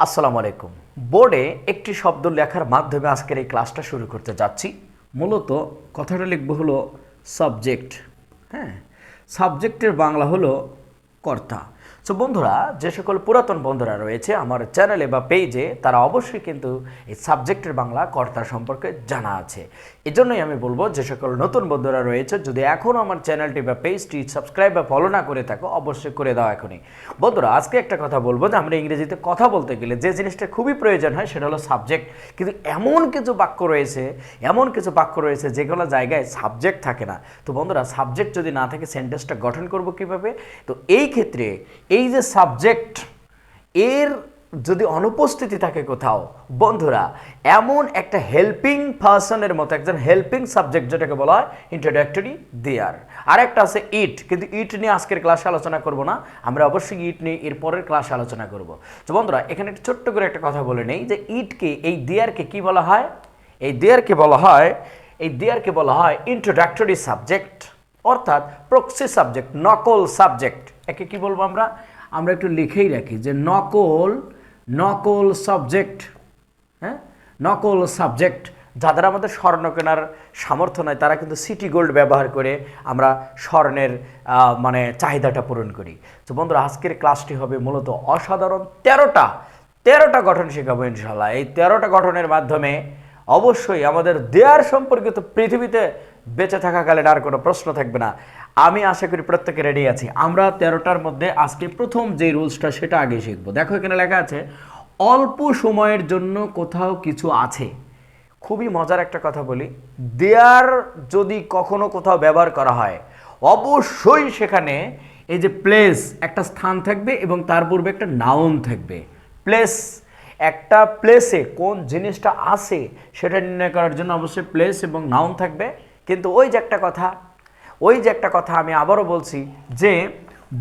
আসসালামু আলাইকুম। বোর্ডে একটি শব্দ লেখার মাধ্যমে আজকের এই ক্লাসটা শুরু করতে যাচ্ছি। মূলত কথাটা লিখব হলো সাবজেক্ট হ্যাঁ? সাবজেক্টের বাংলা হলো কর্তা। সো বন্ধুরা, যে সকল পুরাতন বন্ধুরা রয়েছে আমার চ্যানেলে বা পেজে, তারা অবশ্যই কিন্তু এই সাবজেক্টের বাংলা কর্তা সম্পর্কে জানা আছে। এজন্যই আমি বলব, যে সকল নতুন বন্ধুরা রয়েছে, যদি এখনও আমার চ্যানেলটি বা পেজটি সাবস্ক্রাইব বা ফলো না করে থাকো, অবশ্যই করে দাও এখনই। বন্ধুরা, আজকে একটা কথা বলব, যে আমরা ইংরেজিতে কথা বলতে গেলে যে জিনিসটা খুবই প্রয়োজন হয়, সেটা হলো সাবজেক্ট। কিন্তু এমন কিছু বাক্য রয়েছে, এমন কিছু বাক্য রয়েছে, যেগুলো জায়গায় সাবজেক্ট থাকে না। তো বন্ধুরা, সাবজেক্ট যদি না থাকে, সেন্টেন্সটা গঠন করব কীভাবে? তো এই ক্ষেত্রে এই যে সাবজেক্ট, এর যদি অনুপস্থিতি থাকে কোথাও, বন্ধুরা, এমন একটা হেল্পিং পার্সনের মতো, একজন হেল্পিং সাবজেক্ট যেটাকে বলা হয় ইন্ট্রোডাক্টরি দেয়ার আর একটা আছে ইট কিন্তু ইট নিয়ে আজকের ক্লাসে আলোচনা করব না, আমরা অবশ্যই ইট নিয়ে এর পরের ক্লাসে আলোচনা করব। তো বন্ধুরা, এখানে একটা ছোট্ট করে একটা কথা বলে নেই যে ইটকে এই দেয়ারকে কি বলা হয়? এই দেয়ারকে বলা হয়, এই দেয়ারকে বলা হয় ইন্ট্রোডাক্টরি সাবজেক্ট অর্থাৎ প্রক্সি সাবজেক্ট নকল সাবজেক্ট একে কি বলব আমরা? আমরা একটু লিখেই রাখি যে নকল নকল সাবজেক্ট হ্যাঁ? নকল সাবজেক্ট যাদের আমাদের স্বর্ণ কেনার সামর্থ্য নয় তারা কিন্তু সিটি গোল্ড ব্যবহার করে আমরা স্বর্ণের মানে চাহিদাটা পূরণ করি। তো বন্ধুরা, আজকের ক্লাসটি হবে মূলত অসাধারণ তেরোটা তেরোটা গঠন শেখাবো ইনশাল্লাহ এই তেরোটা গঠনের মাধ্যমে অবশ্যই আমাদের দেয়ার সম্পর্কিত পৃথিবীতে বেঁচে থাকাকালীন আর কোনো প্রশ্ন থাকবে না। আমি আশা করি প্রত্যেকে রেডি আছি। আমরা তেরোটার মধ্যে আজকে প্রথম যে রুলসটা সেটা আগে শিখব। দেখো এখানে লেখা আছে, অল্প সময়ের জন্য কোথাও কিছু আছে। খুবই মজার একটা কথা বলি, দেয়ার যদি কখনো কোথাও ব্যবহার করা হয়, অবশ্যই সেখানে এই যে প্লেস একটা স্থান থাকবে এবং তার পূর্বে একটা নাউন থাকবে। প্লেস একটা প্লেসে কোন জিনিসটা আছে সেটা নির্ণয় করার জন্য অবশ্যই প্লেস এবং নাউন থাকবে। কিন্তু ওই যে একটা কথা, ওই যে একটা কথা আমি আবারও বলছি যে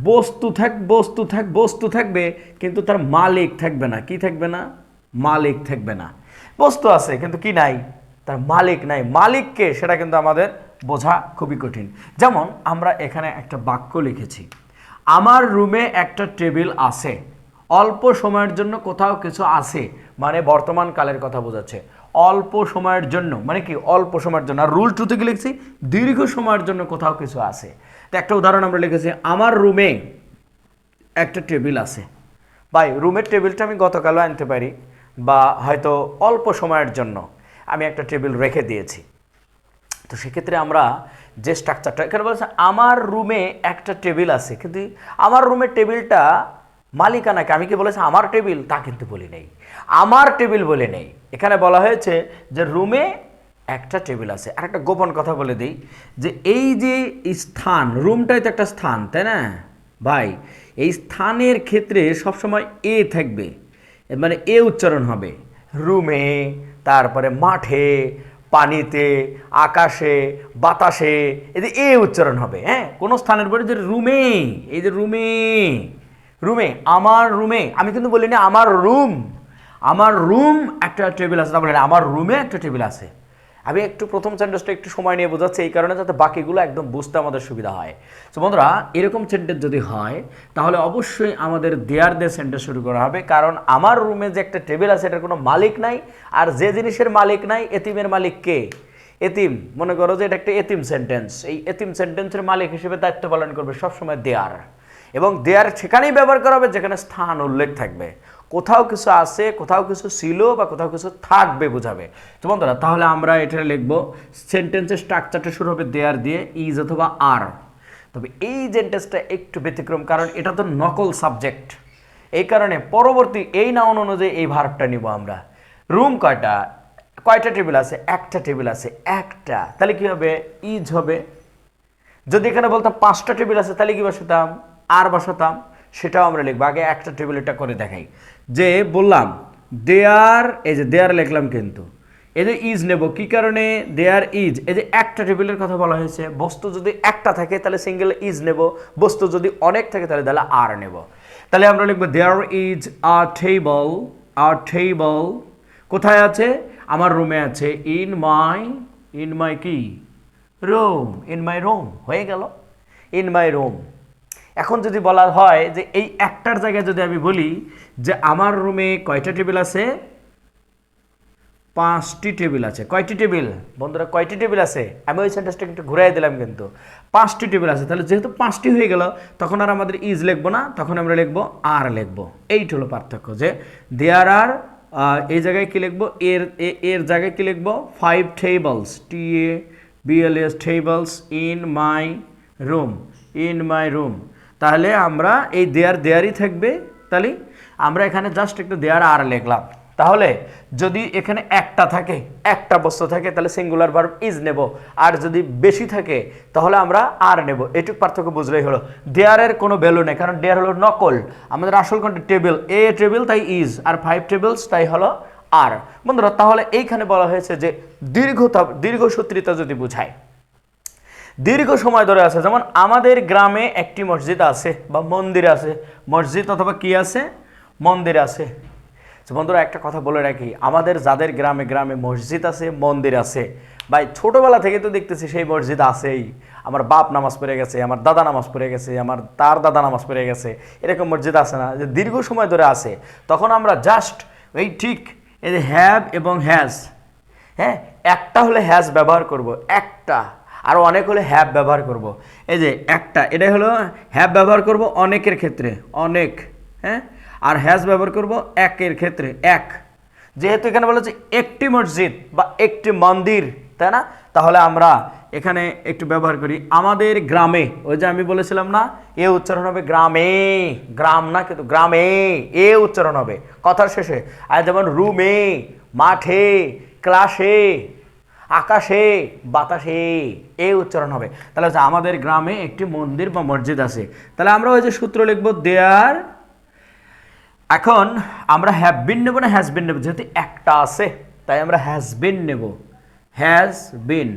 বস্তু থাক বস্তু থাক, বস্তু থাকবে, কিন্তু তার মালিক থাকবে না। কি থাকবে না? মালিক থাকবে না। বস্তু আছে, কিন্তু কি নাই? তার মালিক নাই। মালিককে সেটা কিন্তু আমাদের বোঝা খুবই কঠিন। যেমন আমরা এখানে একটা বাক্য লিখেছি, আমার রুমে একটা টেবিল আছে। অল্প সময়ের জন্য কোথাও কিছু আছে। মানে বর্তমান কালের কথা বোঝাচ্ছে। অল্প সময়ের জন্য মানে কি অল্প সময়ের জন্য, আর রুল টুতে কি লিখছি? দীর্ঘ সময়ের জন্য কোথাও কিছু আছে। তো একটা উদাহরণ আমরা লিখেছি, আমার রুমে একটা টেবিল আছে। ভাই রুমের টেবিলটা আমি গতকালও আনতে পারি, বা হয়তো অল্প সময়ের জন্য আমি একটা টেবিল রেখে দিয়েছি। তো সেক্ষেত্রে আমরা যে স্ট্রাকচারটা এখানে বলছে, আমার রুমে একটা টেবিল আছে, কিন্তু আমার রুমের টেবিলটা মালিকানাকে, আমি কি বলেছি, আমার টেবিল তা কিন্তু বলি নেই। আমার টেবিল বলে নেই। এখানে বলা হয়েছে যে রুমে একটা টেবিল আছে। আর একটা গোপন কথা বলে দিই যে এই যে স্থান, রুমটাই তো একটা স্থান, তাই না? ভাই, এই স্থানের ক্ষেত্রে সবসময় এ থাকবে মানে এ উচ্চারণ হবে। রুমে, তারপরে মাঠে, পানিতে, আকাশে, বাতাসে এদের এ উচ্চারণ হবে হ্যাঁ? কোনো স্থানের পরে যে রুমে, এই যে রুমে রুমে, আমার রুমে, আমি কিন্তু বলি না আমার রুম আমার রুম একটা টেবিল আছে না বলে আমার রুমে একটা টেবিল আছে। আমি একটু প্রথম সেন্টেন্সটা একটু সময় নিয়ে বোঝাচ্ছি এই কারণে যাতে বাকিগুলো একদম বুঝতে আমাদের সুবিধা হয়। তো বন্ধুরা, এরকম সেন্টেন্স যদি হয়, তাহলে অবশ্যই আমাদের দেয়ার দিয়ে সেন্টেন্স শুরু করা হবে। কারণ আমার রুমে যে একটা টেবিল আছে, এটার কোনো মালিক নাই। আর যে জিনিসের মালিক নাই, এতিমের মালিক কে? এতিম। মনে করো যে এটা একটা এতিম সেন্টেন্স এই এতিম সেন্টেন্সের মালিক হিসেবে দায়িত্ব পালন করবে সবসময় দেয়ার। এবং দেয়ার সেখানেই ব্যবহার করা হবে যেখানে স্থান উল্লেখ থাকবে। কোথাও কিছু আছে, কোথাও কিছু ছিল বা কোথাও কিছু থাকবে বোঝাবে। তো বন্ধুরা, তাহলে আমরা এটা লিখব সেন্টেন্সের স্ট্রাকচারটা শুরু হবে দেয়ার দিয়ে ইজ অথবা আর তবে এই সেন্টেন্সটা একটু ব্যতিক্রম, কারণ এটা তো নকল সাবজেক্ট এই কারণে পরবর্তী এই নাউন অনুযায়ী এই ভার্বটা নিব আমরা। রুম কয়টা? কয়টা টেবিল আছে? একটা টেবিল আছে, একটা। তাহলে কি হবে? ইজ হবে। যদি এখানে বলতাম পাঁচটা টেবিল আছে, তাহলে কি বসাতাম? আর বসাতাম। সেটাও আমরা লিখব। আগে একটা টেবিল এটা করে দেখাই। যে বললাম দেয়ার এই যে দেয়ার লিখলাম কিন্তু। এই যে ইজ নেব, কি কারণে দেয়ার ইজ এই যে একটা টেবিলের কথা বলা হয়েছে, বস্তু যদি একটা থাকে তাহলে সিঙ্গেল ইজ নেব, বস্তু যদি অনেক থাকে তাহলে তাহলে আর নেব। তাহলে আমরা লিখব there is a table a table কোথায় আছে? আমার রুমে আছে। ইন মাই ইন মাই কি? রুম ইন মাই রুম হয়ে গেল। ইন মাই রুম এখন যদি বলা হয় যে এই একটার জায়গায় যদি আমি বলি যে আমার রুমে কয়টা টেবিল আছে? পাঁচটি টেবিল আছে। কয়টি টেবিল? বন্ধুরা, কয়টি টেবিল আছে? আমি ওই সেন্টেন্সটা একটু ঘুরাই দিলাম কিন্তু। পাঁচটি টেবিল আছে। তাহলে যেহেতু পাঁচটি হয়ে গেল, তখন আর আমাদের ইজ লিখব না, তখন আমরা লিখব আর লিখব। এইটা হলো পার্থক্য যে দেয়ার আর এই জায়গায় কি লিখব? এর এর জায়গায় কি লিখব? Five tables T A B L S tables in my room in my room তাহলে আমরা এই দেয়ার দেয়ারই থাকবে, তাহলে আমরা এখানে জাস্ট একটু দেয়ার আর লিখলাম। তাহলে যদি এখানে একটা থাকে, একটা বস্তু থাকে, তাহলে সিঙ্গুলার ভার্ব ইজ নেব। আর যদি বেশি থাকে, তাহলে আমরা আর নেব। এটুক পার্থক্য বুঝলেই হলো। দেয়ারের কোনো ভ্যালু নেই, কারণ দেয়ার হলো নকল। আমাদের আসল কোনটা টেবিল এ টেবিল তাই ইজ আর ফাইভ টেবিলস তাই হলো আর। বন্ধুরা, তাহলে এইখানে বলা হয়েছে যে দীর্ঘতা, দীর্ঘসূত্রিতা যদি বুঝায় দীর্ঘ সময় ধরে আছে। যেমন আমাদের গ্রামে একটি মসজিদ আছে বা মন্দির আছে। মসজিদ অথবা কি আছে? মন্দির আছে। বন্ধুরা, একটা কথা বলে রাখি, আমাদের যাদের গ্রামে গ্রামে মসজিদ আছে, মন্দির আছে, ভাই ছোটোবেলা থেকে তো দেখতেছি সেই মসজিদ আছেই। আমার বাপ নামাজ পড়ে গেছে, আমার দাদা নামাজ পড়ে গেছে, আমার তার দাদা নামাজ পড়ে গেছে, এরকম মসজিদ আছে না যে দীর্ঘ সময় ধরে আছে। তখন আমরা জাস্ট এই ঠিক এই যে হ্যাভ এবং হ্যাজ হ্যাঁ? একটা হলে হ্যাজ ব্যবহার করব, একটা। আর অনেক হলে হ্যাভ ব্যবহার করব। এই যে একটা, এটাই হলো হ্যাভ ব্যবহার করব অনেকের ক্ষেত্রে, অনেক হ্যাঁ? আর হ্যাজ ব্যবহার করব একের ক্ষেত্রে, এক। যেহেতু এখানে বলা হচ্ছে একটি মসজিদ বা একটি মন্দির, তাই না? তাহলে আমরা এখানে একটু ব্যবহার করি, আমাদের গ্রামে, ওই যে আমি বলেছিলাম না, এ উচ্চারণ হবে গ্রামে, গ্রাম না, কিন্তু গ্রামে, এ উচ্চারণ হবে। কথার শেষে, আর যেমন রুমে, মাঠে, ক্লাসে আকাশে, বাতাসে, এ উচ্চারণ হবে। তাহলে হচ্ছে আমাদের গ্রামে একটি মন্দির বা মসজিদ আছে। তাহলে আমরা ওই যে সূত্র লিখব, দেয়ার এখন আমরা হ্যাভ বিন নেব না হ্যাজ বিন নেব? যেহেতু একটা আছে, তাই আমরা হ্যাজ বিন নেব। হ্যাজ বিন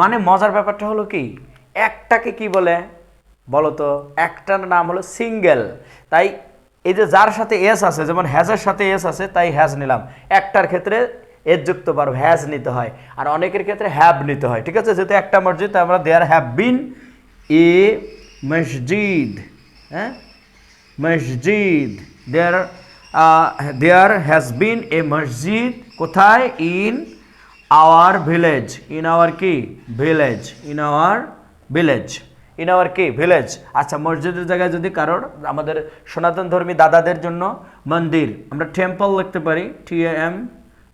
মানে মজার ব্যাপারটা হলো কি, একটাকে কি বলে বলো তো একটার নাম হলো সিঙ্গেল তাই এই যে যার সাথে এস আছে, যেমন হ্যাজের সাথে এস আছে, তাই হ্যাজ নিলাম। একটার ক্ষেত্রে এর যুক্ত পারো হ্যাজ নিতে হয়। আর অনেকের ক্ষেত্রে হ্যাভ নিতে হয়। ঠিক আছে? যেহেতু একটা মসজিদ আমরা দেয়ার হ্যাভ বিন এ মসজিদ হ্যাঁ? মসজিদ দেয়ার দেয়ার হ্যাজ বিন এ মসজিদ কোথায়? In our village in our কি? Village in our village in our কি? ভিলেজ আচ্ছা মসজিদের জায়গায় যদি কারোর, আমাদের সনাতন ধর্মী দাদাদের জন্য মন্দির, আমরা টেম্পল লিখতে পারি টি এম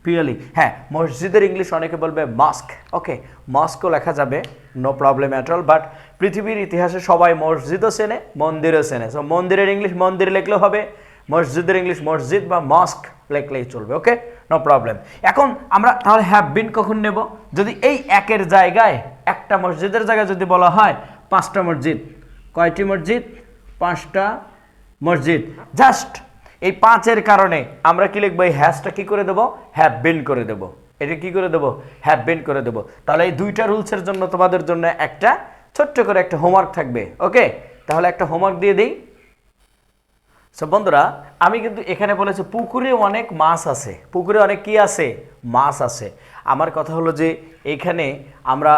পিএলই হ্যাঁ মসজিদের ইংলিশ অনেকে বলবে মাস্ক। ওকে, মাস্কও লেখা যাবে no problem at all but পৃথিবীর ইতিহাসে সবাই মসজিদও চেনে, মন্দিরও চেনে। সো মন্দিরের ইংলিশ মন্দির লিখলেও হবে, মসজিদের ইংলিশ মসজিদ বা মস্ক লিখলেই চলবে, ওকে? নো প্রবলেম এখন আমরা তাহলে হ্যাভ বিন কখন নেব? যদি এই একের জায়গায়, একটা মসজিদের জায়গায় যদি বলা হয়, পাঁচটা মসজিদ। কয়টি মসজিদ? পাঁচটা মসজিদ। জাস্ট এই পাঁচের কারণে আমরা কি লিখব? এই হ্যাশটা কি করে দেবো? হ্যাভ বিন করে দেবো। এটা কি করে দেবো? হ্যাভ বিন করে দেবো। তাহলে এই দুইটা রুলসের জন্য তোমাদের জন্য একটা ছোট্ট করে একটা হোমওয়ার্ক থাকবে, ওকে? তাহলে একটা হোমওয়ার্ক দিয়ে দিই। সো বন্ধুরা, আমি কিন্তু এখানে বলেছি, পুকুরে অনেক মাছ আছে। পুকুরে অনেক কি আছে? মাছ আছে। আমার কথা হলো যে, এখানে আমরা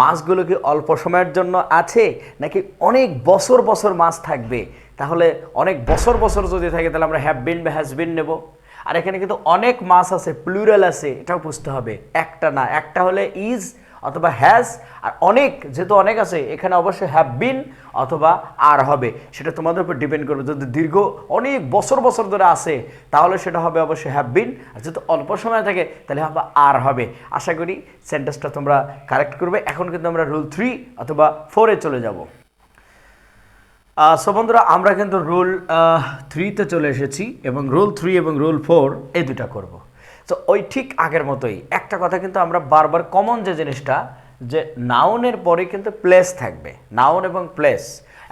মাছগুলো কি অল্প সময়ের জন্য আছে? নাকি অনেক বছর বছর মাছ থাকবে? তাহলে অনেক বছর বছর যদি থাকে, তাহলে আমরা হ্যাভ বিন বা হ্যাজ বিন নেব। আর এখানে কিন্তু অনেক মাছ আছে প্লুরাল আছে, এটাও বুঝতে হবে। একটা না, একটা হলে ইজ অথবা হ্যাজ আর অনেক, যেহেতু অনেক আছে, এখানে অবশ্যই হ্যাভ বিন অথবা আর হবে। সেটা তোমাদের উপর ডিপেন্ড করবে। যদি দীর্ঘ অনেক বছর বছর ধরে আসে তাহলে সেটা হবে অবশ্যই হ্যাভ বিন আর যেহেতু অল্প সময় থাকে, তাহলে হবে আর হবে। আশা করি সেন্টেন্সটা তোমরা কারেক্ট করবে। এখন কিন্তু আমরা রুল থ্রি অথবা ফোরে চলে যাব। সো বন্ধুরা, আমরা কিন্তু রুল থ্রিতে চলে এসেছি এবং রুল থ্রি এবং রুল ফোর এই দুটা করব। তো ওই ঠিক আগের মতোই একটা কথা কিন্তু আমরা বারবার কমন যে জিনিসটা, যে নাউনের পরে কিন্তু প্লেস থাকবে। নাউন এবং প্লেস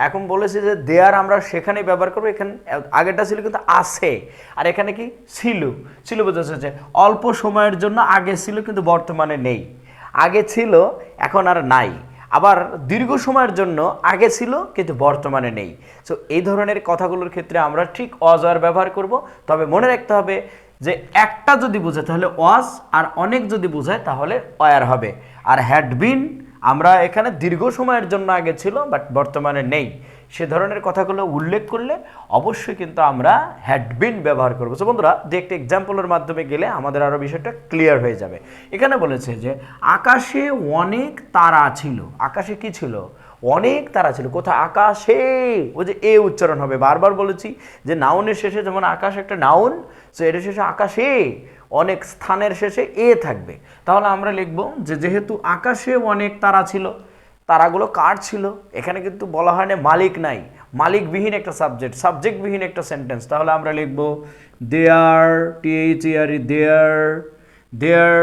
এখন বলেছি যে দেয়ার আমরা সেখানেই ব্যবহার করব, এখানে আগেরটা ছিল কিন্তু আছে। আর এখানে কি? ছিল। ছিল বোঝাচ্ছে যে অল্প সময়ের জন্য আগে ছিল কিন্তু বর্তমানে নেই। আগে ছিল, এখন আর নাই। আবার দীর্ঘ সময়ের জন্য আগে ছিল, কিন্তু বর্তমানে নেই। সো এই ধরনের কথাগুলোর ক্ষেত্রে আমরা ঠিক অজয়ের ব্যবহার করব। তবে মনে রাখতে হবে যে, একটা যদি বোঝায় তাহলে ওয়াজ, আর অনেক যদি বোঝায় তাহলে অয়ার হবে। আর হ্যাড বিন আমরা এখানে দীর্ঘ সময়ের জন্য আগে ছিল বাট বর্তমানে নেই। সে ধরনের কথাগুলো উল্লেখ করলে অবশ্যই কিন্তু আমরা হ্যাড বিন ব্যবহার করব। তো বন্ধুরা যে একটা এক্সাম্পলের মাধ্যমে গেলে আমাদের আরও বিষয়টা ক্লিয়ার হয়ে যাবে। এখানে বলেছে যে, আকাশে অনেক তারা ছিল। আকাশে কি ছিল? অনেক তারা ছিল। কোথায়? আকাশে। ওই যে এ উচ্চারণ হবে। বারবার বলেছি যে নাউনের শেষে যেমন আকাশ একটা নাউন সো এর শেষে আকাশে। অনেক স্থানের শেষে এ থাকবে। তাহলে আমরা লিখব যে যেহেতু আকাশে অনেক তারা ছিল, তারাগুলো কার ছিল? এখানে কিন্তু বলা হয় না মালিক নাই। মালিকবিহীন একটা সাবজেক্ট সাবজেক্টবিহীন একটা সেন্টেন্স তাহলে আমরা লিখব দেয়ার টিএইচ ইয়ার দেয়ার দেয়ার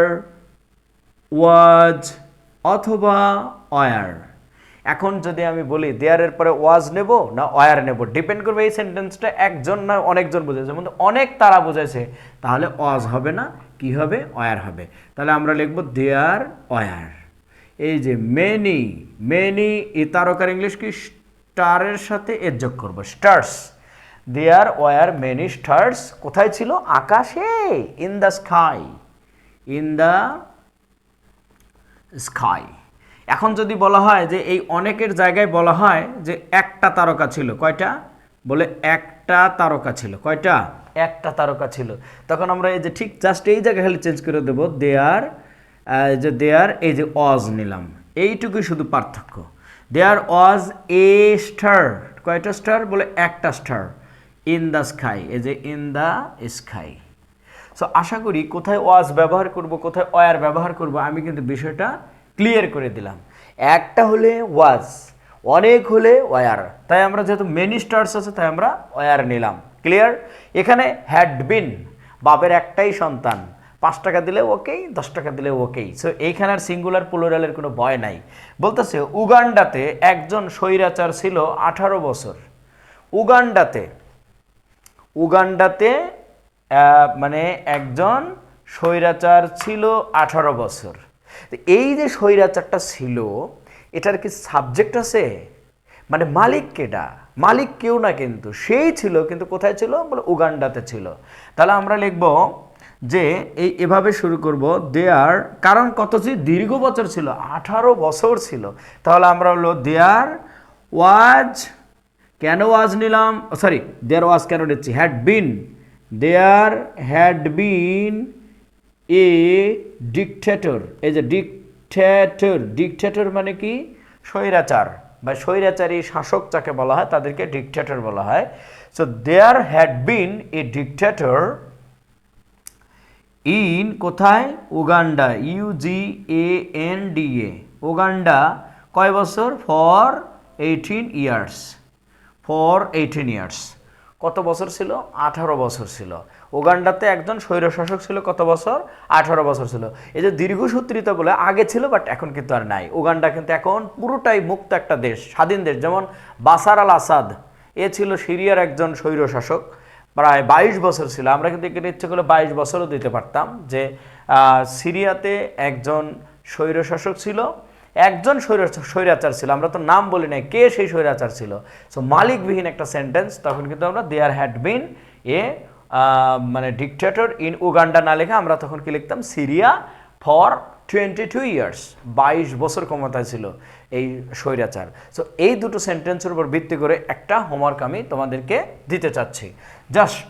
ওয়াজ অথবা অয়ার এখন যদি আমি বলি, দেয়ারের পরে ওয়াজ নেব না অয়ার নেব? ডিপেন্ড করবে এই সেন্টেন্সটা একজন না অনেকজন বোঝাচ্ছে যেমন অনেক তারা বোঝাইছে তাহলে ওয়াজ হবে না, কি হবে? অয়ার হবে। তাহলে আমরা লিখব, দেয়ার অয়ার এই যে মেনি মেনি ই তারকার ইংলিশ কি? স্টারের সাথে এর যোগ করব। Stars. There were many stars. কোথায় ছিল? আকাশে। In the sky. In the sky. এখন যদি বলা হয় যে এই অনেকের জায়গায় বলা হয় যে একটা তারকা ছিল, কয়টা? বলে একটা তারকা ছিল, কয়টা? একটা তারকা ছিল। তখন আমরা এই যে ঠিক জাস্ট এই জায়গায় খালি চেঞ্জ করে দেবো দেয়ার যে দেয়ার এই যে অজ নিলাম। এইটুকুই শুধু পার্থক্য। দেয়ার ওয়াজ এ স্টার কয়টা স্টার বলে একটা স্টার ইন দ্য স্কাই এই যে ইন দ্য স্কাই সো আশা করি কোথায় ওয়াজ ব্যবহার করব, কোথায় ওয়ার ব্যবহার করব, আমি কিন্তু বিষয়টা ক্লিয়ার করে দিলাম। একটা হলে ওয়াজ অনেক হলে ওয়ার তাই আমরা যেহেতু মেনি স্টার্স আছে, তাই আমরা ওয়ার নিলাম। ক্লিয়ার এখানে হ্যাড বিন বাপের একটাই সন্তান। পাঁচ টাকা দিলে ওকেই দশ টাকা দিলে ওকেই সো এইখানে আর সিঙ্গুলার প্লুরালের কোনো ভয় নাই। বলতেছে, উগান্ডাতে একজন স্বৈরাচার ছিল আঠারো বছর। উগান্ডাতে উগান্ডাতে মানে একজন স্বৈরাচার ছিল আঠারো বছর। এই যে স্বৈরাচারটা ছিল, এটার কি সাবজেক্ট আছে? মানে মালিক কেডা? মালিক কেউ না কিন্তু, সেই ছিল, কিন্তু কোথায় ছিল? বলে উগান্ডাতে ছিল। তাহলে আমরা লিখব যে এই এভাবে শুরু করব, দেয়ার কারণ কত ছিল? দীর্ঘ বছর ছিল, আঠারো বছর ছিল। তাহলে আমরা হলো, দেয়ার ওয়াজ, কেন ওয়াজ নিলাম? সরি দেয়ার ওয়াজ কেন নিচ্ছি? Had been there had been a dictator এই যে ডিকটেটর ডিকটেটর মানে কি? স্বৈরাচার, বা স্বৈরাচারী শাসক যাকে বলা হয়, তাদেরকে ডিকটেটর বলা হয়। So there had been a dictator in কোথায়? Uganda U G A N D A Uganda কয় বছর? For eighteen years for eighteen years কত বছর ছিল? আঠারো বছর ছিল। উগান্ডাতে একজন স্বৈরশাসক ছিল কত বছর? আঠারো বছর ছিল। এই যে দীর্ঘসূত্রিতা বলে আগে ছিল বাট এখন কিন্তু আর নাই। উগান্ডা কিন্তু এখন পুরোটাই মুক্ত একটা দেশ, স্বাধীন দেশ। যেমন বাসার আল আসাদ, এ ছিল সিরিয়ার একজন স্বৈরশাসক। প্রায় বাইশ বছর ছিল। আমরা কিন্তু এখানে ইচ্ছে করলে বাইশ বছরও দিতে পারতাম যে সিরিয়াতে একজন স্বৈরশাসক ছিল, একজন স্বৈর, স্বৈরাচার ছিল। আমরা তো নাম বলি নাই কে সেই স্বৈরাচার ছিল। সো মালিকবিহীন একটা সেন্টেন্স তখন কিন্তু আমরা দেয়ার হ্যাড বিন এ মানে ডিকটেটর ইন উগান্ডা না লেখা, আমরা তখন কি লিখতাম? Syria for twenty two years বাইশ বছর ক্ষমতায় ছিল এই স্বৈরাচার। সো এই দুটো সেন্টেন্সের উপর ভিত্তি করে একটা হোমওয়ার্ক আমি তোমাদেরকে দিতে চাচ্ছি। জাস্ট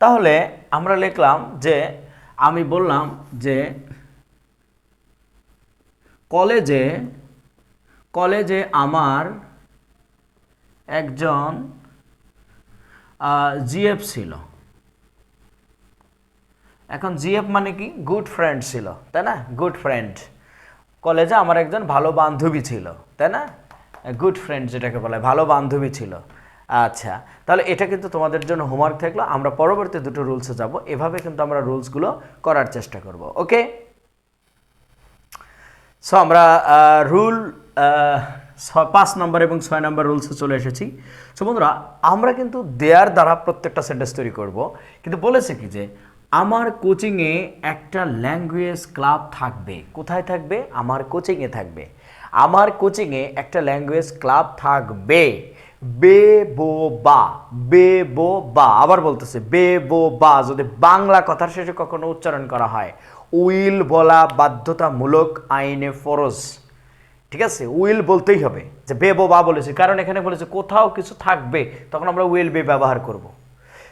তাহলে আমরা লিখলাম যে, আমি বললাম যে, কলেজে কলেজে আমার একজন জিএফ ছিল। এখন জিএফ মানে কি? গুড ফ্রেন্ড ছিল, তাই না? Good friend. কলেজে আমার একজন ভালো বান্ধবী ছিল, তাই না? গুড ফ্রেন্ড যেটাকে বলা, ভালো বান্ধবী ছিল। আচ্ছা তাহলে এটা কিন্তু তোমাদের জন্য হোমওয়ার্ক থাকল। আমরা পরবর্তী দুটো রুলসে যাব। এভাবে কিন্তু আমরা রুলসগুলো করার চেষ্টা করব ওকে সো আমরা রুল পাঁচ নম্বর এবং ছয় নম্বর রুলসে চলে এসেছি। সো বন্ধুরা, আমরা কিন্তু দেয়ার দ্বারা প্রত্যেকটা সেন্টেন্স তৈরি করব। কিন্তু বলেছে কি যে, আমার কোচিংয়ে একটা ল্যাঙ্গুয়েজ ক্লাব থাকবে। কোথায় থাকবে? আমার কোচিংয়ে থাকবে। আমার কোচিংয়ে একটা ল্যাঙ্গুয়েজ ক্লাব থাকবে। বে বো বা। বে বো বা। আবার বলতেছে, বে বো বা। যদি বাংলা কথার শেষে কখনো উচ্চারণ করা হয়, উইল বলা বাধ্যতামূলক আইনে ফরজ। ঠিক আছে? উইল বলতেই হবে যে বে বা বলেছে। কারণ এখানে বলেছে কোথাও কিছু থাকবে, তখন আমরা উইল বি ব্যবহার করব।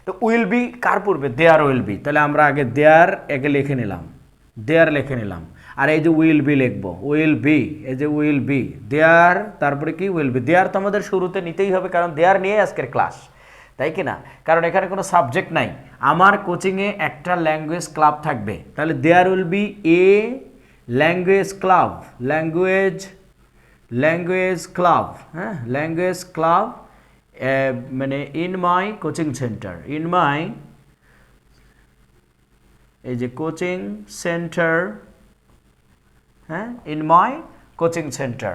তো উইল বি কার পূর্বে? দেয়ার উইল বি তাহলে আমরা আগে দেয়ার একে লিখে নিলাম। দেয়ার লিখে নিলাম। আর এই যে উইল বি লিখব। উইল বি এই যে উইল বি দেয়ার তারপরে কি? উইল বি দেয়ার তো আমাদের শুরুতে নিতেই হবে, কারণ দেয়ার নিয়ে আজকের ক্লাস তাই কি না? কারণ এখানে কোনো সাবজেক্ট নাই। আমার কোচিংয়ে একটা ল্যাঙ্গুয়েজ ক্লাব থাকবে। তাহলে there will be a language club language language club হ্যাঁ? ল্যাঙ্গুয়েজ ক্লাব মানে in my coaching centre in my এই যে কোচিং সেন্টার হ্যাঁ? In my coaching centre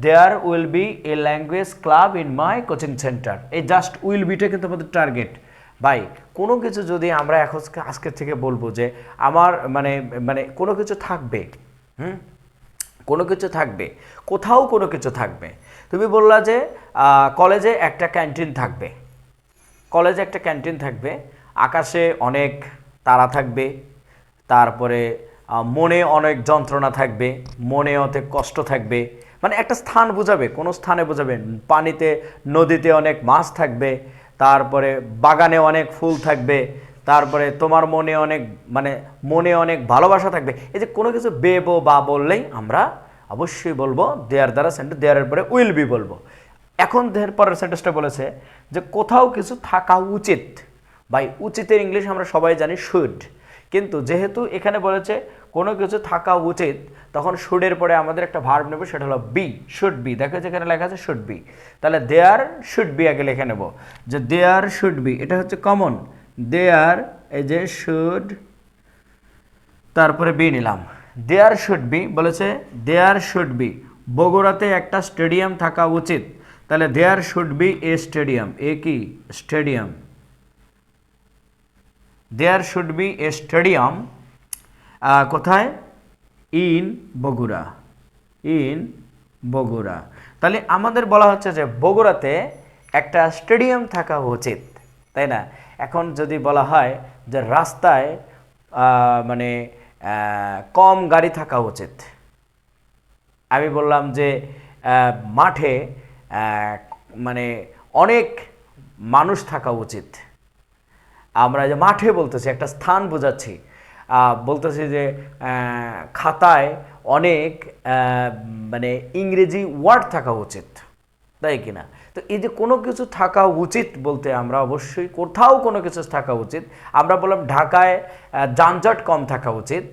there will be a language club in my coaching centre এই just will beta কিন্তু আমাদের target ভাই, কোনো কিছু যদি আমরা এখন আজকের থেকে বলব যে আমার মানে মানে কোনো কিছু থাকবে, হুম? কোনো কিছু থাকবে কোথাও কোনো কিছু থাকবে। তুমি বললা যে কলেজে একটা ক্যান্টিন থাকবে। কলেজে একটা ক্যান্টিন থাকবে। আকাশে অনেক তারা থাকবে। তারপরে মনে অনেক যন্ত্রণা থাকবে। মনে অনেক কষ্ট থাকবে। মানে একটা স্থান বোঝাবে। কোনো স্থানে বোঝাবে। পানিতে, নদীতে অনেক মাছ থাকবে। তারপরে বাগানে অনেক ফুল থাকবে। তারপরে তোমার মনে অনেক মানে মনে অনেক ভালোবাসা থাকবে। এই যে কোনো কিছু বে বো বা বললেই আমরা অবশ্যই বলব, দেয়ার দ্বারা সেন্টেন্স দেয়ারের পরে উইল বি বলব। এখন এর পরের সেন্টেন্সটা বলেছে যে কোথাও কিছু থাকা উচিত। বাই উচিতের ইংলিশ আমরা সবাই জানি শুড কিন্তু যেহেতু এখানে বলেছে কোনো কিছু থাকা উচিত, তখন শুডের পরে আমাদের একটা ভার্ব নেব, সেটা হলো বি শুড বি দেখো যেখানে লেখা আছে শুড বি তাহলে দেয়ার শুড বি আগে লিখে নেব। যে দেয়ার শুড বি এটা হচ্ছে কমন দেয়ার এই যে শুড তারপরে বি নিলাম। দেয়ার শুড বি বলেছে দেয়ার শুড বি বগুড়াতে একটা স্টেডিয়াম থাকা উচিত। তাহলে there should be a stadium a কি? Stadium. There should be a stadium কোথায়? ইন বগুড়া। ইন বগুড়া। তাহলে আমাদের বলা হচ্ছে যে বগুড়াতে একটা স্টেডিয়াম থাকা উচিত, তাই না? এখন যদি বলা হয় যে রাস্তায় মানে কম গাড়ি থাকা উচিত। আমি বললাম যে মাঠে মানে অনেক মানুষ থাকা উচিত। আমরা যে মাঠে বলতেছি, একটা স্থান বোঝাচ্ছি। বলতেছি যে খাতায় অনেক মানে ইংরেজি ওয়ার্ড থাকা উচিত। তাই কি না? তো এই যে কোনো কিছু থাকা উচিত বলতে আমরা অবশ্যই, কোথাও কোনো কিছু থাকা উচিত। আমরা বললাম ঢাকায় যানজট কম থাকা উচিত।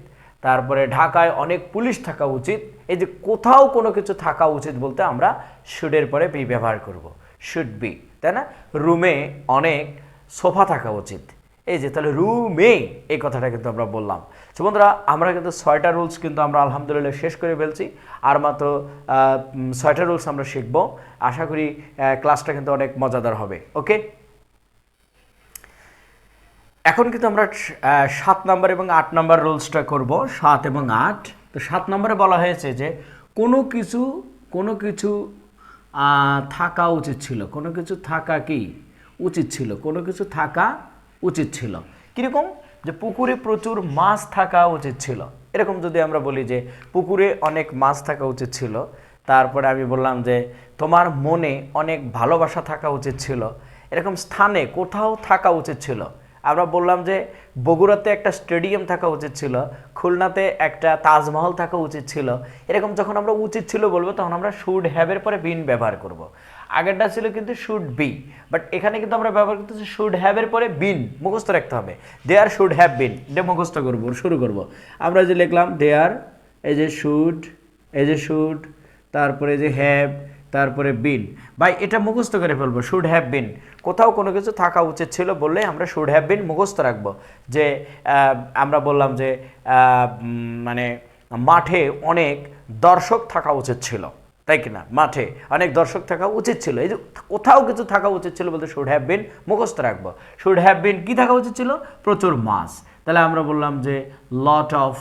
তারপরে ঢাকায় অনেক পুলিশ থাকা উচিত। এই যে কোথাও কোনো কিছু থাকা উচিত বলতে আমরা শুডের পরে বি ব্যবহার করব। শুড বি, তাই না? রুমে অনেক সোফা থাকা উচিত। এই যে, তাহলে রুমে, এই কথাটা কিন্তু আমরা বললাম। তো বন্ধুরা, আমরা কিন্তু ছয়টা রুলস কিন্তু আমরা আলহামদুলিল্লাহ শেষ করে ফেলছি। আর মাত্র ছয়টা রুলস আমরা শিখব। আশা করি ক্লাসটা কিন্তু অনেক মজাদার হবে, ওকে? এখন কিন্তু আমরা সাত নম্বর এবং আট নাম্বার রুলসটা করব, সাত এবং আট। তো সাত নম্বরে বলা হয়েছে যে, কোনো কিছু কোনো কিছু থাকা উচিত ছিল। কোনো কিছু থাকা কি? উচিত ছিল। কোনো কিছু থাকা উচিত ছিল। কীরকম? যে পুকুরে প্রচুর মাছ থাকা উচিত ছিল। এরকম যদি আমরা বলি যে পুকুরে অনেক মাছ থাকা উচিত ছিল, তারপরে আমি বললাম যে তোমার মনে অনেক ভালোবাসা থাকা উচিত ছিল। এরকম স্থানে কোথাও থাকা উচিত ছিল। আমরা বললাম যে বগুড়াতে একটা স্টেডিয়াম থাকা উচিত ছিল, খুলনাতে একটা তাজমহল থাকা উচিত ছিল। এরকম যখন আমরা উচিত ছিল বলব, তখন আমরা শুড হ্যাভের পরে বিন ব্যবহার করব। আগেরটা ছিল কিন্তু শুড বি বাট এখানে কিন্তু আমরা ব্যবহার করতেছি শুড হ্যাভের পরে বিন মুখস্থ রাখতে হবে। দে আর শুড হ্যাভ বিন এটা মুখস্থ করব, শুরু করব। আমরা যে লিখলাম দে আর এই যে শুড এই যে শুড তারপরে যে হ্যাভ তারপরে বিন ভাই, এটা মুখস্থ করে ফেলব শুড হ্যাভ বিন কোথাও কোনো কিছু থাকা উচিত ছিল বললে আমরা শুড হ্যাভ বিন মুখস্থ রাখব। যে আমরা বললাম যে মানে মাঠে অনেক দর্শক থাকা উচিত ছিল। তাই কি না? মাঠে। অনেক দর্শক থাকা উচিত ছিল। এই যে কোথাও কিছু থাকা উচিত ছিল বলতে শুড হ্যাভ বিন মুখস্থ রাখব। শুড হ্যাভ বিন কি থাকা উচিত ছিল? প্রচুর মাছ। তাহলে আমরা বললাম যে লট অফ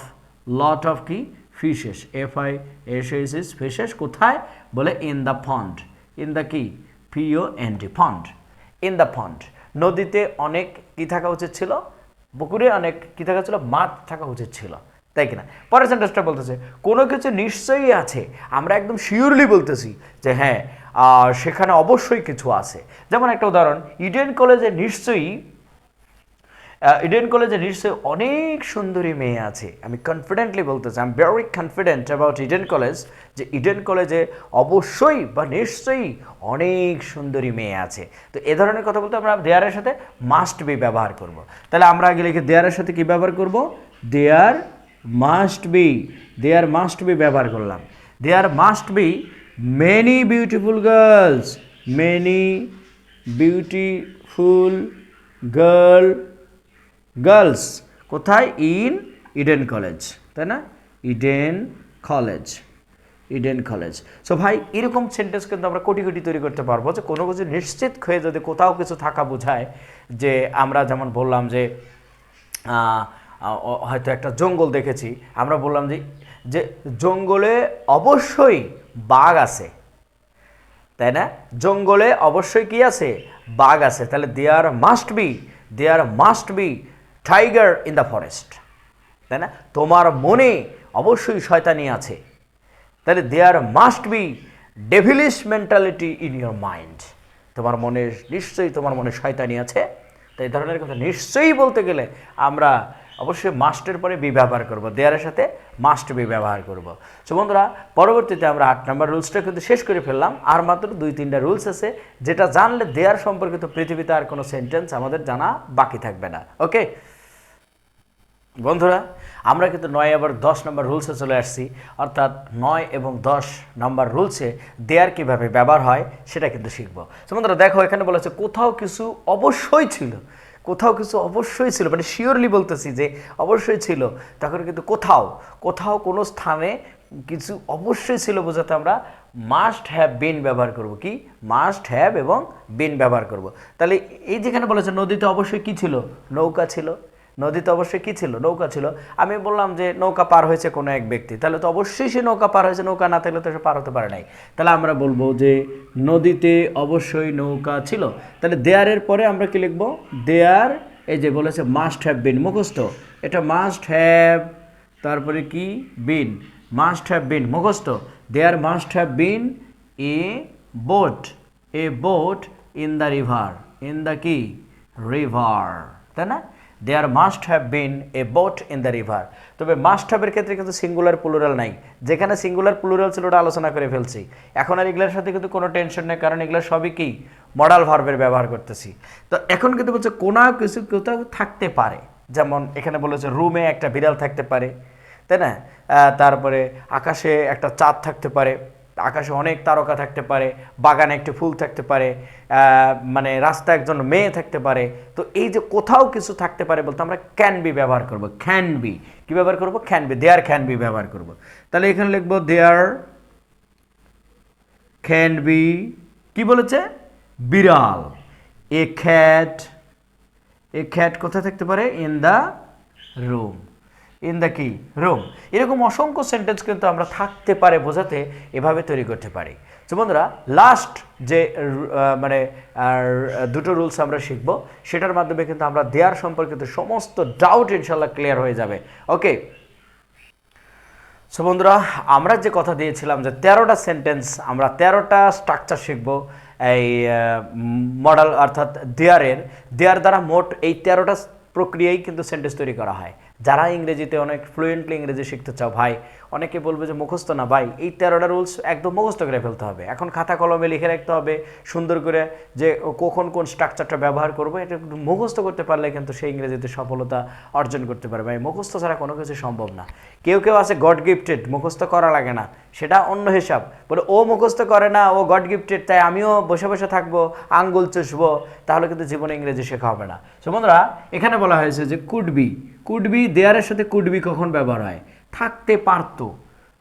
লট অফ কি? Fishes F I S S S fishes কোথায়? বলে in the pond in the কি? P O N D pond in the pond নদীতে অনেক কি থাকা উচিত ছিল? পুকুরে অনেক কি থাকা ছিল? মাছ থাকা উচিত ছিল। তাই কিনা? পরের সেন্টেন্সটা বলতেছে, কোনো কিছু নিশ্চয়ই আছে। আমরা একদম শিওরলি বলতেছি যে হ্যাঁ সেখানে অবশ্যই কিছু আছে। যেমন একটা উদাহরণ ইডেন কলেজে নিশ্চয়ই ইডেন কলেজে নিশ্চয়ই অনেক সুন্দরী মেয়ে আছে। আমি কনফিডেন্টলি বলতেছি I am very confident about Eden college যে ইডেন কলেজে অবশ্যই বা নিশ্চয়ই অনেক সুন্দরী মেয়ে আছে। তো এ ধরনের কথা বলতে আমরা দেয়ারের সাথে মাস্ট বি ব্যবহার করব। তাহলে আমরা আগে লিখে দেয়ারের সাথে কি ব্যবহার করব? There must be there must be ব্যবহার করলাম। There must be many beautiful girls many beautiful girl girls কোথায়? ইন ইডেন কলেজ তাই না? Eden college Eden college so ভাই, এরকম সেন্টেন্স কিন্তু আমরা কোটি কোটি তৈরি করতে পারব যে কোনো কিছু নিশ্চিত হয়ে যদি কোথাও কিছু থাকা বোঝায় যে আমরা যেমন বললাম যে হয়তো একটা জঙ্গল দেখেছি। আমরা বললাম যে যে জঙ্গলে অবশ্যই বাঘ আছে। তাই না? জঙ্গলে অবশ্যই কি আছে? বাঘ আছে। তাহলে there must be there must be tiger in the forest তাই না? তোমার মনে অবশ্যই শয়তানি আছে। তাহলে there must be devilish mentality in your mind তোমার মনে নিশ্চয়ই, তোমার মনে শয়তানি আছে। তো এই ধরনের কথা নিশ্চয়ই বলতে গেলে আমরা অবশ্যই মাস্টের পরে বি ব্যবহার করব দেয়ারের সাথে মাস্ট বি ব্যবহার করব। সো বন্ধুরা, পরবর্তীতে আমরা আট নম্বর রুলসটা কিন্তু শেষ করে ফেললাম। আর মাত্র দুই, তিনটা রুলস আছে, যেটা জানলে দেয়ার সম্পর্কিত পৃথিবীতে আর কোনো সেন্টেন্স আমাদের জানা বাকি থাকবে না। ওকে? বন্ধুরা, আমরা কিন্তু নয় আবার দশ নম্বর রুলসে চলে আসছি। অর্থাৎ নয় এবং দশ নম্বর রুলসে দেয়ার কীভাবে ব্যবহার হয়, সেটা কিন্তু শিখব। তো বন্ধুরা, দেখো, এখানে বলেছে কোথাও কিছু অবশ্যই ছিল। কোথাও কিছু অবশ্যই ছিল মানে শিওরলি বলতেছি যে অবশ্যই ছিল, তখন কিন্তু কোথাও কোথাও কোনো স্থানে কিছু অবশ্যই ছিল বোঝাতে আমরা মাস্ট হ্যাভ বিন ব্যবহার করব। কি? মাস্ট হ্যাভ এবং বিন ব্যবহার করব। তাহলে এই যেখানে বলেছে নদীতে অবশ্যই কি ছিল? নৌকা ছিল। নদীতে অবশ্যই কি ছিল? নৌকা ছিল। আমি বললাম যে, নৌকা পার হয়েছে কোনো এক ব্যক্তি। তাহলে তো অবশ্যই সে নৌকা পার হয়েছে। নৌকা না থাকলে তো সে পার হতে পারে নাই। তাহলে আমরা বলব যে, নদীতে অবশ্যই নৌকা ছিল। তাহলে দেয়ারের পরে আমরা কি লিখব? দেয়ার, এই যে বলেছে মাস্ট হ্যাভ বিন মুখস্থ। এটা মাস্ট হ্যাভ তারপরে কি? বিন মাস্ট হ্যাভ বিন মুখস্থ। There must have been a boat a boat in the river in the কি? রিভার তাই না? There must have been a boat in the river তবে must হ্যাভের ক্ষেত্রে কিন্তু সিঙ্গুলার প্লুরাল নাই। যেখানে সিঙ্গুলার প্লুরাল ছিল ওটা আলোচনা করে ফেলছি। এখন আর এগুলোর সাথে কিন্তু কোনো টেনশন নেই, কারণ এগুলো সবই কি? মডাল ভার্বের ব্যবহার করতেছি। তো এখন কিন্তু বলছে কোনো কিছু কোথাও থাকতে পারে। যেমন এখানে বলেছে রুমে একটা বিড়াল থাকতে পারে, তাই না? তারপরে আকাশে একটা চাঁদ থাকতে পারে। আকাশে অনেক তারকা থাকতে পারে, বাগানে একটি ফুল থাকতে পারে মানে রাস্তা একজন মেয়ে থাকতে পারে। তো এই যে কোথাও কিছু থাকতে পারে বলতে আমরা ক্যান বি ব্যবহার করব ক্যান বি কি ব্যবহার করব? Can be there can be ব্যবহার করব। তাহলে এখানে লিখব দেয়ার ক্যান বি কি বলেছে? বিড়াল। এ খ্যাট এ খ্যাট কোথায় থাকতে পারে? In the room in the কি রুম এরকম অসংখ্য সেন্টেন্স কিন্তু আমরা থাকতে পারে, বোঝাতে, এভাবে তৈরি করতে পারি। তো বন্ধুরা লাস্ট যে মানে দুটো রুলস আমরা শিখব, সেটার মাধ্যমে কিন্তু আমরা দেয়ার সম্পর্কিত সমস্ত ডাউট ইনশাল্লাহ ক্লিয়ার হয়ে যাবে। ওকে সো বন্ধুরা, আমরা যে কথা দিয়েছিলাম যে, তেরোটা সেন্টেন্স আমরা তেরোটা স্ট্রাকচার শিখব এই মডেল অর্থাৎ দেয়ারের। দেয়ার দ্বারা মোট এই তেরোটা প্রক্রিয়াই কিন্তু সেন্টেন্স তৈরি করা হয়। যারা ইংরেজিতে অনেক ফ্লুয়েন্টলি ইংরেজি শিখতে চাও, ভাই, অনেকে বলবে যে মুখস্থ না, ভাই, এই তেরোটা রুলস একদম মুখস্থ করে ফেলতে হবে। এখন খাতা কলমে লিখে রাখতে হবে, সুন্দর করে যে কখন কোন স্ট্রাকচারটা ব্যবহার করব, এটা একটু মুখস্থ করতে পারলে কিন্তু সেই ইংরেজিতে সফলতা অর্জন করতে পারবে ভাই, মুখস্থ ছাড়া কোনো কিছু সম্ভব না। কেউ কেউ আছে গড গিফটেড মুখস্থ করা লাগে না। সেটা অন্য হিসাব। বলে, ও মুখস্থ করে না, ও গড গিফটেড, তাই আমিও বসে বসে থাকব, আঙ্গুল চুষবো, তাহলে কিন্তু জীবনে ইংরেজি শেখা হবে না। সো বন্ধুরা, এখানে বলা হয়েছে যে কুড বি কুড বি দেয়ারের সাথে কুড বি কখন ব্যবহার হয়? থাকতে পারতো।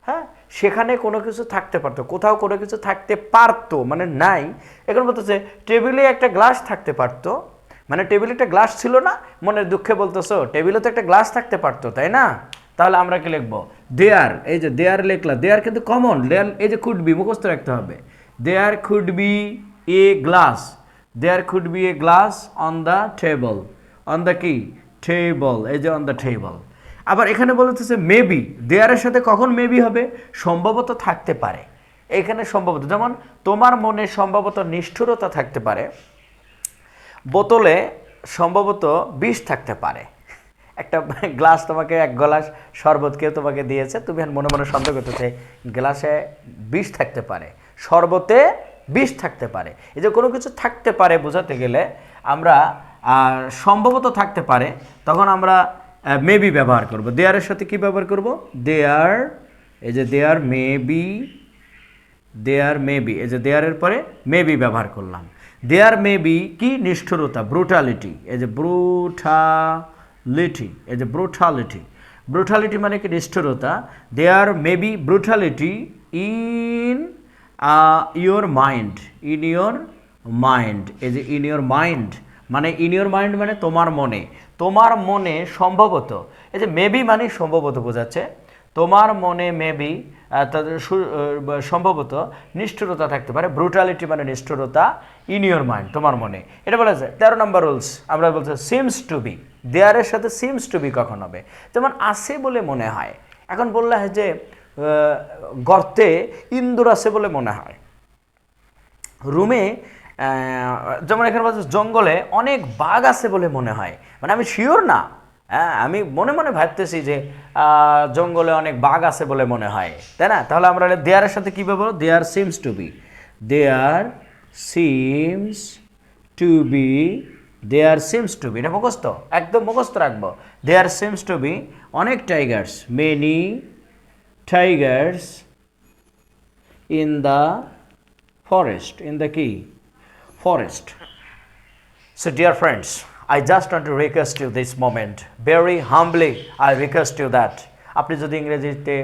হ্যাঁ সেখানে কোনো কিছু থাকতে পারতো, কোথাও কোনো কিছু থাকতে পারতো মানে নাই। এখন বলতেছে, টেবিলে একটা গ্লাস থাকতে পারতো। মানে টেবিলে একটা গ্লাস ছিল না, মনের দুঃখে বলতেছো, টেবিলে তো একটা গ্লাস থাকতে পারতো, তাই না? তাহলে আমরা কি লিখব? দেয়ার, এই যে দেয়ার লেখলা, দেয়ার কিন্তু কমন দেয়ার, এই যে খুড বি মুখস্থ রাখতে হবে। There could be a glass there could be a glass on the table on the কি টেবল এই যে অন দ্য টেবল আবার এখানে বলতেছে মেবি দেয়ারের সাথে কখন মেবি হবে? সম্ভবত থাকতে পারে। এখানে সম্ভবত, যেমন তোমার মনে সম্ভবত নিষ্ঠুরতা থাকতে পারে, বোতলে সম্ভবত বিষ থাকতে পারে। একটা গ্লাস তোমাকে, এক গ্লাস শরবত কেউ তোমাকে দিয়েছে, তুমি মনে মনে সন্দেহ করতেছে গ্লাসে বিষ থাকতে পারে, শরবতে বিষ থাকতে পারে। এই যে কোনো কিছু থাকতে পারে বোঝাতে গেলে আমরা সম্ভবত থাকতে পারে, তখন আমরা মেবি ব্যবহার করব। দেয়ারের সাথে কি ব্যবহার করব? দেয়ার এই যে দেয়ার মেবি দেয়ার মেবি এই যে দেয়ারের পরে মেবি ব্যবহার করলাম। দেয়ার মেবি কি নিষ্ঠুরতা ব্রুটালিটি এই যে ব্রুটালিটি এই যে ব্রুটালিটি ব্রুটালিটি মানে কি? নিষ্ঠুরতা। There may be brutality in your mind in your mind এই যে ইন ইয়োর মাইন্ড মানে ইন ইয়োর মাইন্ড মানে তোমার মনে। তোমার মনে সম্ভবত, এই যে মেবি মানে সম্ভবত বোঝাচ্ছে। তোমার মনে মেবি সম্ভবত নিষ্ঠুরতা থাকতে পারে। ব্রুটালিটি মানে নিষ্ঠুরতা ইন ইউর মাইন্ড তোমার মনে। এটা বলা যায়। তেরো নম্বর রুলস আমরা বলছি সিমস টু বি দেয়ারের সাথে সিমস টু বি কখন হবে? যেমন আছে বলে মনে হয়। এখন বললে হয় যে গর্তে ইন্দুর আছে বলে মনে হয়। রুমে যেমন এখানে বলছে জঙ্গলে অনেক বাঘ আছে বলে মনে হয়। মানে আমি শিওর না। হ্যাঁ আমি মনে মনে ভাবতেছি যে জঙ্গলে অনেক বাঘ আছে বলে মনে হয়। তাই না? তাহলে আমরা দেয়ারের সাথে কী বলব? There seems to be there seems to be there seems to be এটা মুখস্থ? একদম মুখস্থ রাখব। দেয়ার সিমস টু বি অনেক tigers many tigers in the forest in the কি forest so dear friends I just want to request you this moment very humbly I request you that আপনি যদি ইংরেজিতে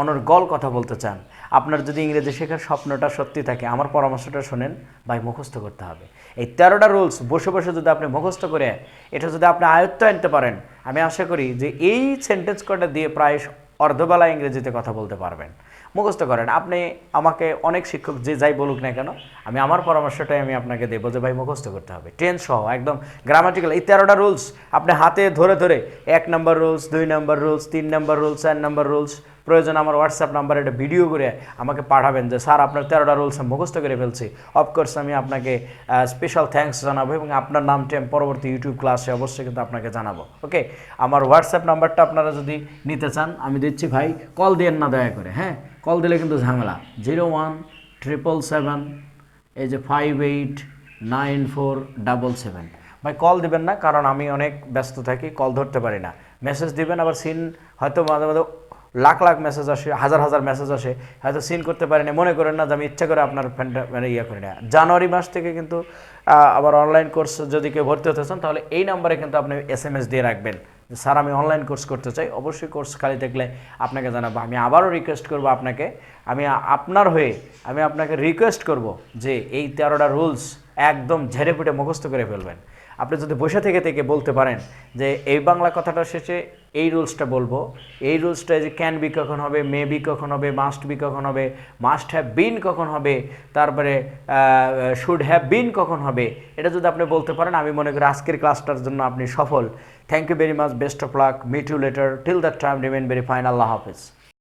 অনর্গল কথা বলতে চান আপনার যদি ইংরেজি শেখার স্বপ্নটা সত্যি থাকে, আমার পরামর্শটা শোনেন, ভাই মুখস্থ করতে হবে। এই তেরোটা রুলস বসে বসে যদি আপনি মুখস্থ করে, এটা যদি আপনি আয়ত্ত আনতে পারেন, আমি আশা করি যে এই সেন্টেন্স কটা দিয়ে প্রায় অর্ধবেলা ইংরেজিতে কথা বলতে পারবেন। মুখস্থ করেন। আপনি আমাকে অনেক শিক্ষক যে যাই বলুক না কেন, আমি আমার পরামর্শটাই আমি আপনাকে দেবো যে ভাই মুখস্থ করতে হবে। টেন্স সহ, একদম গ্রামাটিক্যাল এই তেরোটা রুলস আপনি হাতে ধরে ধরে, এক নম্বর রুলস দুই নম্বর রুলস তিন নম্বর রুলস চার নম্বর রুলস প্রয়োজন আমার হোয়াটসঅ্যাপ নাম্বারে একটা ভিডিও করে আমাকে পাঠাবেন যে, স্যার, আপনার তেরোটা রুলস আমি মুখস্থ করে ফেলছি। অফকোর্স আমি আপনাকে স্পেশাল থ্যাঙ্কস জানাব এবং আপনার নামটি আমি পরবর্তী ইউটিউব ক্লাসে অবশ্যই কিন্তু আপনাকে জানাব। ওকে আমার হোয়াটসঅ্যাপ নাম্বারটা আপনারা যদি নিতে চান, আমি দিচ্ছি ভাই কল দিয়েন না দয়া করে হ্যাঁ? কল দিলে কিন্তু ঝামেলা। জিরো ওয়ান, ট্রিপল সেভেন, এই যে five eight, nine four, double seven. ভাই, কল দিবেন না, কারণ আমি অনেক ব্যস্ত থাকি, কল ধরতে পারি না। মেসেজ দিবেন, আবার সিন হয়তো মাঝে মাঝে লাখ লাখ মেসেজ আসে, হাজার হাজার মেসেজ আসে, হয়তো সিন করতে পারি না। মনে করেন না যে আমি ইচ্ছা করে আপনার ফ্রেন্ড মানে ইয়ে করি না। জানুয়ারি মাস থেকে কিন্তু আবার অনলাইন কোর্স যদি কেউ ভর্তি হতে চান, তাহলে এই নাম্বারে কিন্তু আপনি এস এম এস দিয়ে রাখবেন। স্যার, আমি অনলাইন কোর্স করতে চাই। অবশ্যই কোর্স খালি থাকলে আপনাকে জানাব। আমি আবারও রিকোয়েস্ট করব আপনাকে। আমি আপনার হয়ে আমি আপনাকে রিকোয়েস্ট করব যে, এই তেরোটা রুলস একদম ঝেড়ে পিটে মুখস্থ করে ফেলবেন। আপনি যদি বসে থেকে থেকে বলতে পারেন যে এই বাংলা কথাটা শেষে এই রুলসটা বলব, এই রুলসটা যে ক্যান বি কখন হবে মে বি কখন হবে মাস্ট বি কখন হবে মাস্ট হ্যাভ বিন কখন হবে, তারপরে শুড হ্যাভ বিন কখন হবে, এটা যদি আপনি বলতে পারেন, আমি মনে করি আজকের ক্লাসটার জন্য আপনি সফল। Thank you very much best of luck meet you later till that time remain very fine Allah Hafiz.